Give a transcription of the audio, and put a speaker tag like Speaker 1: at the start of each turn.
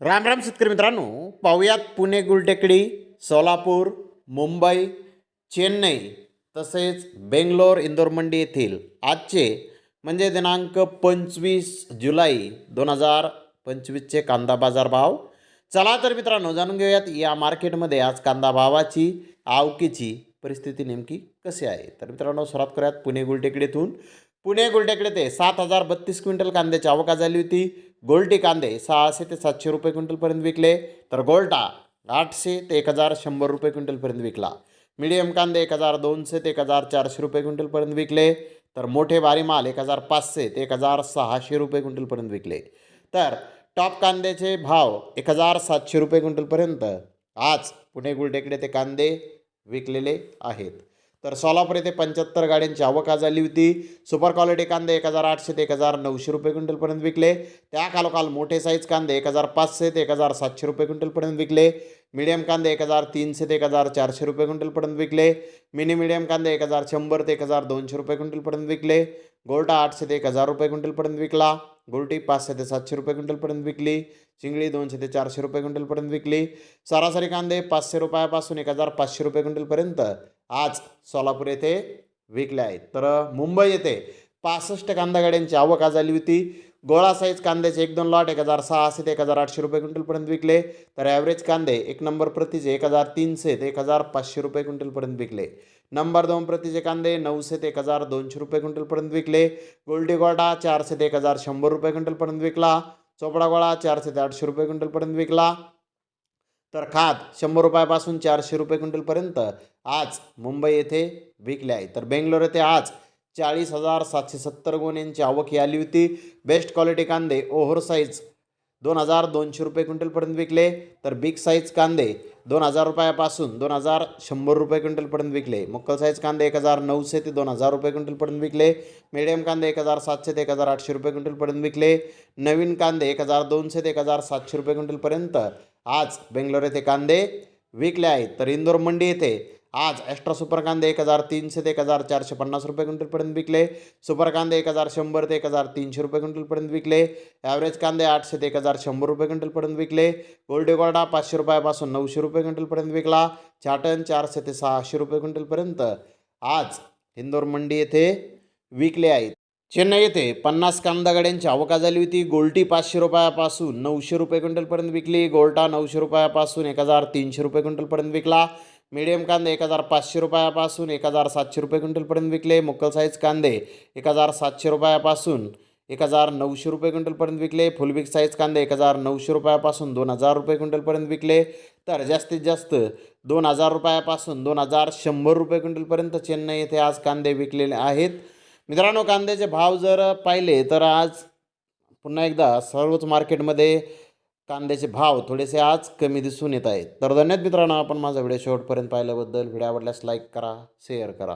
Speaker 1: राम राम शेतकरी मित्रांनो पाहुयात पुणे गुलटेकडी सोलापूर मुंबई चेन्नई तसेच बेंगलोर इंदोर मंडी येथील आजचे म्हणजे दिनांक पंचवीस जुलै दोन हजार पंचवीसचे कांदा बाजार भाव. चला तर मित्रांनो जाणून घेऊयात या मार्केटमध्ये आज कांदा भावाची आवकीची परिस्थिती नेमकी कशी आहे? तर मित्रांनो सुरुवात करूयात पुणे गुलटेकडीतून. पुणे गुलटेकडे ते सात हजार बत्तीस क्विंटल कांद्याची आवका झाली होती. गोल्टी कांदे सहाशे ते सातशे रुपये क्विंटलपर्यंत विकले. तर गोल्टा आठशे ते एक हजार शंभर रुपये क्विंटलपर्यंत विकला. मिडियम कांदे एक हजार दोनशे ते एक हजार चारशे रुपये क्विंटलपर्यंत विकले. तर मोठे भारी माल एक हजार पाचशे ते एक हजार सहाशे रुपये क्विंटलपर्यंत विकले. तर टॉप कांद्याचे भाव एक हजार सातशे रुपये क्विंटलपर्यंत. आज पुणे गुलटेकडे ते कांदे विकलेले आहेत. तर सोलापूर येथे पंच्याहत्तर गाड्यांची आवक झाली होती. सुपर क्वालिटी कांदे एक हजार आठशे ते एक हजार नऊशे रुपये क्विंटलपर्यंत विकले. त्या खालोखाल मोठे साईज कांदे एक हजार पाचशे ते एक हजार सातशे रुपये क्विंटलपर्यंत विकले. मीडियम कांदे एक हजार तीनशे ते एक हजार चारशे रुपये क्विंटलपर्यंत विकले. मिनी मीडियम कांदे एक हजार शंभर ते एक हजार दोनशे रुपये क्विंटलपर्यंत विकले. गोल्टा आठशे ते एक हजार रुपये क्विंटलपर्यंत विकला. गोल्टी पाचशे ते सातशे रुपये क्विंटलपर्यंत विकली. चिंगळी दोनशे ते चारशे रुपये क्विंटलपर्यंत विकली. सरासरी कांदे पाचशे रुपयापासून एक हजार पाचशे रुपये क्विंटलपर्यंत आज सोलापूर येथे विकले आहेत. तर मुंबई येथे पासष्ट कांदा गाड्यांची आवक आज झाली होती. गोळा साईज कांद्याचे एक दोन लॉट एक हजार सहाशे ते एक हजार आठशे रुपये क्विंटलपर्यंत विकले. तर ॲव्हरेज कांदे एक नंबर प्रतीचे एक हजार तीनशे ते एक हजार पाचशे रुपये क्विंटलपर्यंत विकले. नंबर दोन प्रतीचे कांदे नऊशे ते एक हजार दोनशे रुपये क्विंटलपर्यंत विकले. गोल्डी गोळा चारशे ते एक हजार शंभर रुपये क्विंटलपर्यंत विकला. चोपडा गोळा चारशे ते आठशे रुपये क्विंटलपर्यंत विकला. तर खाद शंभर रुपयापासून चारशे रुपये क्विंटलपर्यंत आज मुंबई येथे विकले आहे. तर बेंगलोर येथे आज चाळीस हजार सातशे सत्तर गोण्यांची आवक ही आली होती. बेस्ट क्वालिटी कांदे ओव्हर साईज दोन हजार दोनशे रुपये क्विंटलपर्यंत विकले तर बिग साईज कांदे दोन हजार रुपयापासून दोन हजार शंभर रुपये क्विंटलपर्यंत विकले. मक्कल साईज कांदे एक हजार नऊशे ते दोन हजार रुपये क्विंटलपर्यंत विकले. मिडियम कांदे एक हजार सातशे ते एक हजार आठशे रुपये क्विंटलपर्यंत विकले. नवीन कांदे एक हजार दोनशे ते एक हजार सातशे रुपये क्विंटलपर्यंत आज बेंगलोर येथे कांदे विकले आहेत. तर इंदोर मंडी येथे आज ॲस्ट्रा सुपर कांदे एक हजार तीनशे ते एक हजार चारशे पन्नास रुपये क्विंटलपर्यंत विकले. सुपर कांदे एक हजार शंभर ते एक हजार तीनशे रुपये क्विंटलपर्यंत विकले. ॲव्हरेज कांदे आठशे ते एक हजार शंभर रुपये क्विंटलपर्यंत विकले. गोल्डी गोल्डा पाचशे रुपयापासून नऊशे रुपये क्विंटलपर्यंत विकला. चाटन चारशे ते सहाशे रुपये क्विंटलपर्यंत आज इंदोर मंडी येथे विकले आहेत. चेन्नई येथे पन्नास कांदा गाड्यांची आवका झाली होती. गोल्टी पाचशे रुपयापासून नऊशे रुपये क्विंटलपर्यंत विकली. गोल्टा नऊशे रुपयापासून एक हजार तीनशे रुपये क्विंटलपर्यंत विकला. मीडियम कांदे एक हजार पाचशे रुपयापासून एक हजार सातशे रुपये क्विंटलपर्यंत विकले. मुक्कल साईज कांदे एक हजार सातशे रुपयापासून एक हजार नऊशे रुपये क्विंटलपर्यंत विकले. फुल बिग साईज कांदे एक हजार नऊशे रुपयापासून दोन हजार रुपये क्विंटलपर्यंत विकले. तर जास्तीत जास्त दोन हजार रुपयापासून दोन हजार शंभर रुपये क्विंटलपर्यंत चेन्नई येथे आज कांदे विकलेले आहेत. मित्रांनो कांद्याचे भाव जर पाहिले तर आज पुन्हा एकदा सर्वच मार्केटमध्ये कांद्याचे भाव थोडेसे आज कमी दिसून येत आहेत. तर धन्यवाद मित्रांनो आपण माझा व्हिडिओ शेवटपर्यंत पाहिल्याबद्दल. व्हिडिओ आवडल्यास लाईक करा शेअर करा.